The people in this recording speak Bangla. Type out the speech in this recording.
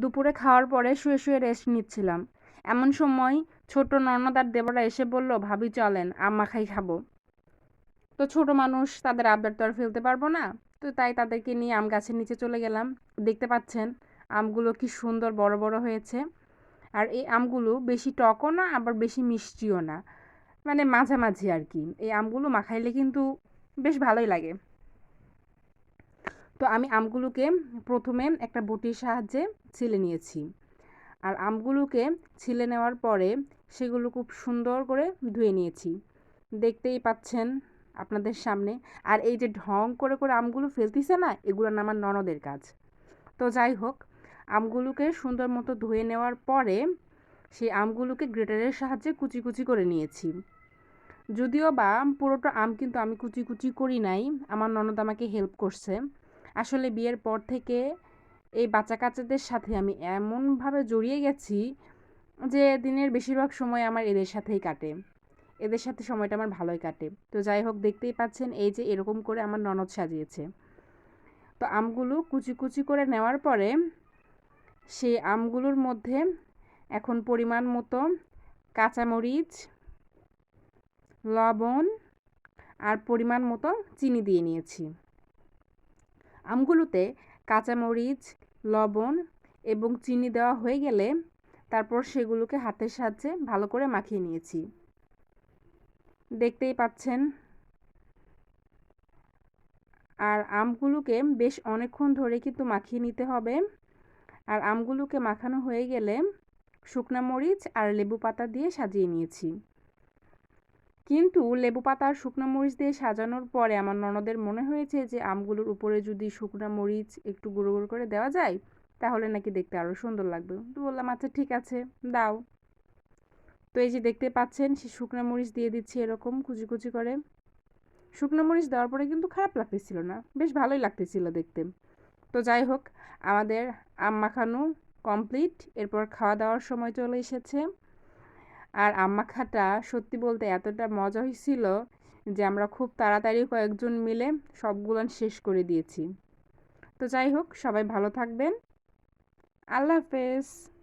দুপুরে খাওয়ার পরে শুয়ে শুয়ে রেস্ট নিচ্ছিলাম। এমন সময় ছোট ননদ আর দেবরা এসে বলল, ভাবি চলেন আম মাখাই খাব। তো ছোট মানুষ তাদের আবদার তো আর ফেলতে পারব না। তো তাই তাদেরকে নিয়ে আম গাছের নিচে চলে গেলাম। দেখতে পাচ্ছেন, আমগুলো কি সুন্দর বড় বড় হয়েছে। আর এই আমগুলো বেশি টকও না, আবার বেশি মিষ্টিও না। মানে মাঝামাঝি আর কি। এই আমগুলো মাখাইলে কিন্তু বেশ ভালোই লাগে। তো আমি আমগুলোকে প্রথমে একটা বটির সাহায্যে ছিলে নিয়েছি। আর আমগুলোকে ছিলে নেওয়ার পরে সেগুলো খুব সুন্দর করে ধুয়ে নিয়েছি। দেখতেই পাচ্ছেন আপনাদের সামনে। আর এই যে ঢং করে করে আমগুলো ফেলতেছে না, এগুলো আমার ননদের কাজ। তো যাই হোক, আমগুলোকে সুন্দর মতো ধুয়ে নেওয়ার পরে সেই আমগুলোকে গ্রেটারের সাহায্যে কুচি কুচি করে নিয়েছি। যদিও বা পুরোটা আম কিন্তু আমি কুচি কুচি করি নাই, আমার ননদ আমাকে হেল্প করছে। আসলে বিয়ের পর থেকে এই বাচ্চা কাচ্চাদের সাথে আমি এমনভাবে জড়িয়ে গেছি যে দিনের বেশিরভাগ সময় আমার এদের সাথেই কাটে। এদের সাথে সময়টা আমার ভালোই কাটে। তো যাই হোক, দেখতেই পাচ্ছেন এই যে এরকম করে আমার ননদ সাজিয়েছে। তো আমগুলো কুচি কুচি করে নেওয়ার পরে সেই আমগুলোর মধ্যে এখন পরিমাণ মতো কাঁচামরিচ, লবণ আর পরিমাণ মতো চিনি দিয়ে নিয়েছি। আমগুলোতে কাঁচামরিচ, লবণ এবং চিনি দেওয়া হয়ে গেলে তারপর সেগুলোকে হাতের সাহায্যে ভালো করে মাখিয়ে নিয়েছি। দেখতেই পাচ্ছেন? আর আমগুলোকে বেশ অনেকক্ষণ ধরে কিন্তু মাখিয়ে নিতে হবে। আর আমগুলোকে মাখানো হয়ে গেলে শুকনা মরিচ আর লেবু পাতা দিয়ে সাজিয়ে নিয়েছি। কিন্তু লেবু পাতা আর শুকনো মরিচ দিয়ে সাজানোর পরে আমার ননদের মনে হয়েছে যে আমগুলোর উপরে যদি শুকনো মরিচ একটু গুঁড়ো গুঁড়ো করে দেওয়া যায়, তাহলে নাকি দেখতে আরও সুন্দর লাগবে। তো বললাম আচ্ছা ঠিক আছে, দাও। তো এই যে দেখতে পাচ্ছেন, সে শুকনো মরিচ দিয়ে দিচ্ছি এরকম কুচি কুচি করে। শুকনো মরিচ দেওয়ার পরে কিন্তু খারাপ লাগতেছিল না, বেশ ভালোই লাগতেছিল দেখতে। তো যাই হোক, আমাদের আম মাখানো কমপ্লিট এরপর খাওয়া দাওয়ার সময় চলে এসেছে। আর আম্মা খাটা সত্যি বলতে এতটা মজা হয়েছিল যে আমরা খুব তাড়াতাড়ি কয়েকজন মিলে সবগুলো শেষ করে দিয়েছি। তো যাই হোক, সবাই ভালো থাকবেন। আল্লাহ হাফেজ।